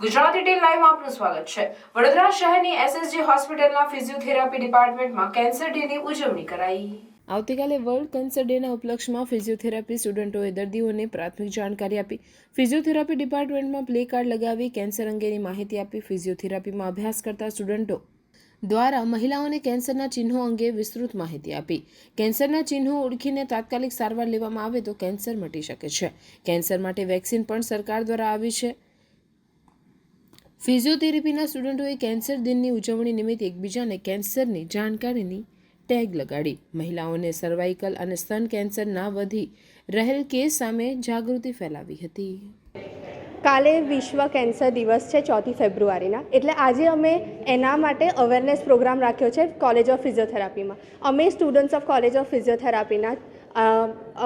ગુજરાતી ટેલ live આપનું સ્વાગત છે. વડોદરા શહેરની એસએસજી હોસ્પિટલના ફિઝિયોથેરાપી ડિપાર્ટમેન્ટમાં કેન્સર ડેની ઉજવણી કરાઈ. આવતીકાલે વર્લ્ડ કેન્સર ડેના ઉપલક્ષમાં ફિઝિયોથેરાપી સ્ટુડન્ટોએ દર્દીઓને પ્રાથમિક જાણકારી આપી. ફિઝિયોથેરાપી ડિપાર્ટમેન્ટમાં પ્લે કાર્ડ લગાવી કેન્સર અંગેની માહિતી આપી ફિઝિયોથેરાપીમાં અભ્યાસ કરતા સ્ટુડન્ટો દ્વારા મહિલાઓને કેન્સરના ચિહ્નો અંગે વિસ્તૃત માહિતી આપી. કેન્સરના ચિહ્નો ઓળખીને તાત્કાલિક સારવાર લેવામાં આવે તો કેન્સર મટી શકે છે. કેન્સર માટે વેક્સિન પણ સરકાર દ્વારા આવી છે. ફિઝિયોથેરાપીના સ્ટુડન્ટોએ કેન્સર દિનની ઉજવણી નિમિત્તે એકબીજાને કેન્સરની જાણકારીની ટેગ લગાડી. મહિલાઓને સર્વાઇકલ અને સ્તન કેન્સર ના વધી રહેલ કેસ સામે જાગૃતિ ફેલાવી હતી. કાલે વિશ્વ કેન્સર દિવસ છે ચોથી ફેબ્રુઆરીના. એટલે આજે અમે એના માટે અવેરનેસ પ્રોગ્રામ રાખ્યો છે કોલેજ ઓફ ફિઝિયોથેરાપીમાં અમે સ્ટુડન્ટ્સ ઓફ કોલેજ ઓફ ફિઝિયોથેરાપીના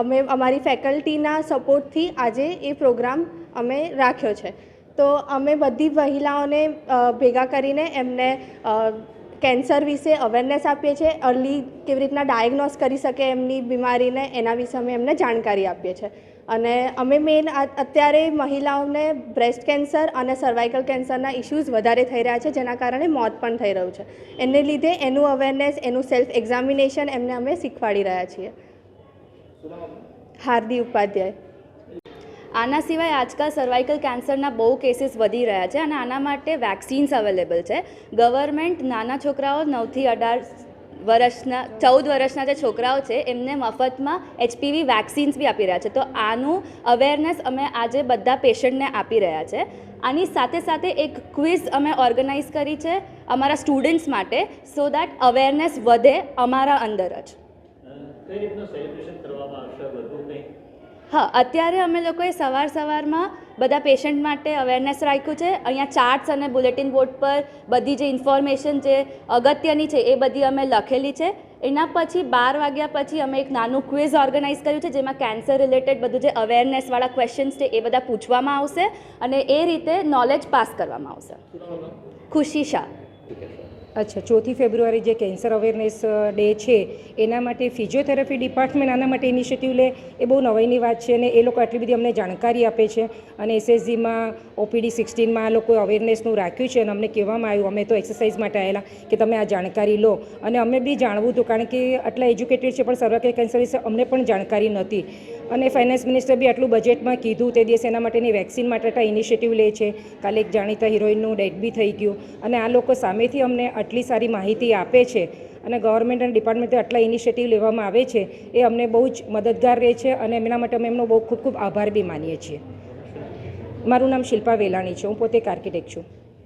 અમે અમારી ફેકલ્ટીના સપોર્ટથી આજે એ પ્રોગ્રામ અમે રાખ્યો છે. તો અમે બધી મહિલાઓને ભેગા કરીને એમને કેન્સર વિશે અવેરનેસ આપીએ છીએ અર્લી કેવી રીતના ડાયગ્નોસ કરી શકે એમની બીમારીને એના વિશે અમે એમને જાણકારી આપીએ છીએ. અને અમે મેઇન અત્યારે મહિલાઓને બ્રેસ્ટ કેન્સર અને સર્વાઇકલ કેન્સરના ઇશ્યુઝ વધારે થઈ રહ્યા છે જેના કારણે મોત પણ થઈ રહ્યું છે. એને લીધે એનું અવેરનેસ એનું સેલ્ફ એક્ઝામિનેશન એમને અમે શીખવાડી રહ્યા છીએ. હાર્દી ઉપાધ્યાય. આના સિવાય આજકાલ સર્વાઇકલ કેન્સરના બહુ કેસીસ વધી રહ્યા છે અને આના માટે વેક્સિન્સ અવેલેબલ છે. ગવર્મેન્ટ નાના છોકરાઓ નવથી અઢાર વર્ષના, ચૌદ વર્ષના જે છોકરાઓ છે, એમને મફતમાં એચપીવી વેક્સિન્સ બી આપી રહ્યા છે. તો આનું અવેરનેસ અમે આજે બધા પેશન્ટને આપી રહ્યા છે. આની સાથે સાથે એક ક્વિઝ અમે ઓર્ગેનાઇઝ કરી છે અમારા સ્ટુડન્ટ્સ માટે સો દેટ અવેરનેસ વધે અમારા અંદર જ. કરવામાં આવશે? હા, અત્યારે અમે લોકોએ સવાર સવારમાં બધા પેશન્ટ માટે અવેરનેસ રાખ્યું છે. અહીંયા ચાર્ટ્સ અને બુલેટિન બોર્ડ પર બધી જે ઇન્ફોર્મેશન જે અગત્યની છે એ બધી અમે લખેલી છે. એના પછી બાર વાગ્યા પછી અમે એક નાનું ક્વિઝ ઓર્ગેનાઇઝ કર્યું છે, જેમાં કેન્સર રિલેટેડ બધું જે અવેરનેસવાળા ક્વેશ્ચન્સ છે એ બધા પૂછવામાં આવશે અને એ રીતે નોલેજ પાસ કરવામાં આવશે. ખુશી શાહ. અચ્છા, ચોથી ફેબ્રુઆરી જે કેન્સર અવેરનેસ ડે છે, એના માટે ફિઝિયોથેરાપી ડિપાર્ટમેન્ટ આના માટે ઇનિશિયેટિવ લે. એ બહુ નવાઈની વાત છે અને એ લોકો આટલી બધી અમને જાણકારી આપે છે. અને એસએસજીમાં ઓપીડી સિક્સટીનમાં આ લોકોએ અવેરનેસનું રાખ્યું છે અને અમને કહેવામાં આવ્યું, અમે તો એક્સરસાઇઝ માટે આવેલા કે તમે આ જાણકારી લો. અને અમે બી જાણવું હતું, કારણ કે આટલા એજ્યુકેટેડ છે પણ સર્વાઇકલ કેન્સર વિશે અમને પણ જાણકારી નહોતી. અને ફાઇનાન્સ મિનિસ્ટર બી આટલું બજેટમાં કીધું તે દિવસે એના માટેની વેક્સિન માટે ઇનિશિયેટિવ લે છે. કાલે એક જાણીતા હિરોઈનનું ડેડ બી થઈ ગયું. અને આ લોકો સામેથી અમને આટલી સારી માહિતી આપે છે અને ગવર્મેન્ટ અને ડિપાર્ટમેન્ટે આટલા ઇનિશિયેટિવ લેવામાં આવે છે, એ અમને બહુ જ મદદગાર રહે છે અને એમના માટે અમે એમનો બહુ ખૂબ ખૂબ આભાર બી માનીએ છીએ. મારું નામ શિલ્પા વેલાણી છે, હું પોતે એક આર્કિટેક્ટ છું.